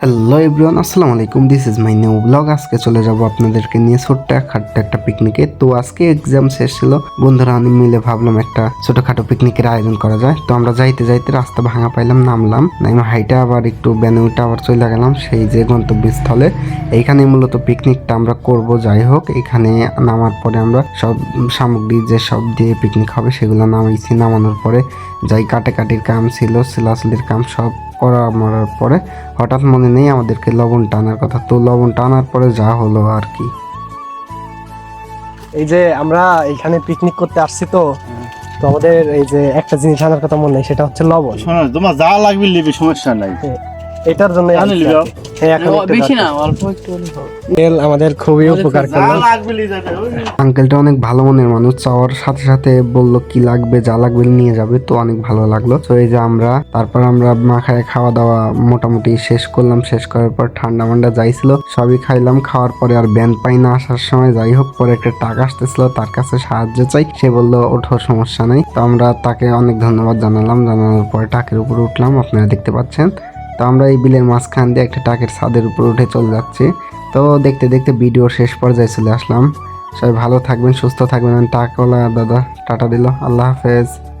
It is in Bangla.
হ্যালো এভরিওয়ান আসসালামু আলাইকুম। This is my new blog আজকে চলে যাব আপনাদেরকে নিয়ে ছোট্ট খাট্ট একটা পিকনিকে তো আজকে এক্সাম শেষ ছিল। বন্ধুরা, আমি মিলে ভাবলাম একটা ছোটখাটো পিকনিকের আয়োজন করা যায়। তো আমরা যাইতে যাইতে রাস্তা ভাঙা পাইলাম, নামলাম। নাইমা হাইটা আবার একটু ব্যানে আবার চলে গেলাম, সেই যে গন্তব্যস্থলে। এইখানে মূলত পিকনিকটা আমরা করব, যাই হোক। এখানে নামার পরে আমরা সব সামগ্রী যে সব দিয়ে পিকনিক হবে, সেগুলো নামাইছি। নামানোর পরে যাই কাটাকাটির কাম ছিল সিলাসিলির কাম সব করা মরার পরে হঠাৎ মনে নেই আমাদেরকে লবণ টানার কথা। তো লবণ টানার পরে যা হলো আর কি। এই যে আমরা এখানে পিকনিক করতে আসছি তো তো আমাদের এই যে একটা জিনিস আনার কথা মনে নেই সেটা হচ্ছে লবণ। শোনো তোমার যা লাগবে লিবি সমস্যা নাই। এটার জন্য হ্যাঁ এখন বেশি না অল্প একটু হবে। তেল আমাদের খুবই উপকার করল। আঙ্কেলটা অনেক ভালো মনের মানুষ চাওয়ার সাথে সাথে বলল কি লাগবে যা লাগবে নিয়ে যাবে তো অনেক ভালো লাগল। তো এই যে আমরা তারপর আমরা মাখায় খাওয়া দাওয়া মোটামুটি শেষ করলাম। শেষ করার পর ঠান্ডা মান্ডা যাইছিল সবই খাইলাম। খাওয়ার পরে আর ব্যান পাই না আসার সময়। যাই হোক পরে একটা টাকা আসতেছিল তার কাছে সাহায্য চাই। সে বলল ওঠো সমস্যা নাই। তো আমরা তাকে অনেক ধন্যবাদ জানালাম। জানানোর পরে টাকের উপর উঠলাম আপনারা দেখতে পাচ্ছেন। তো আমরা এই বিলের মাঝখান দিয়ে একটা টাকের ছাদের উপর উঠে চলে যাচ্ছি। তো দেখতে দেখতে ভিডিও শেষ পর্যায়ে চলে আসলাম। সবাই ভালো থাকবেন, সুস্থ থাকবেন। টাকওয়ালা দাদা, টাটা দিল। আল্লাহ হাফেজ।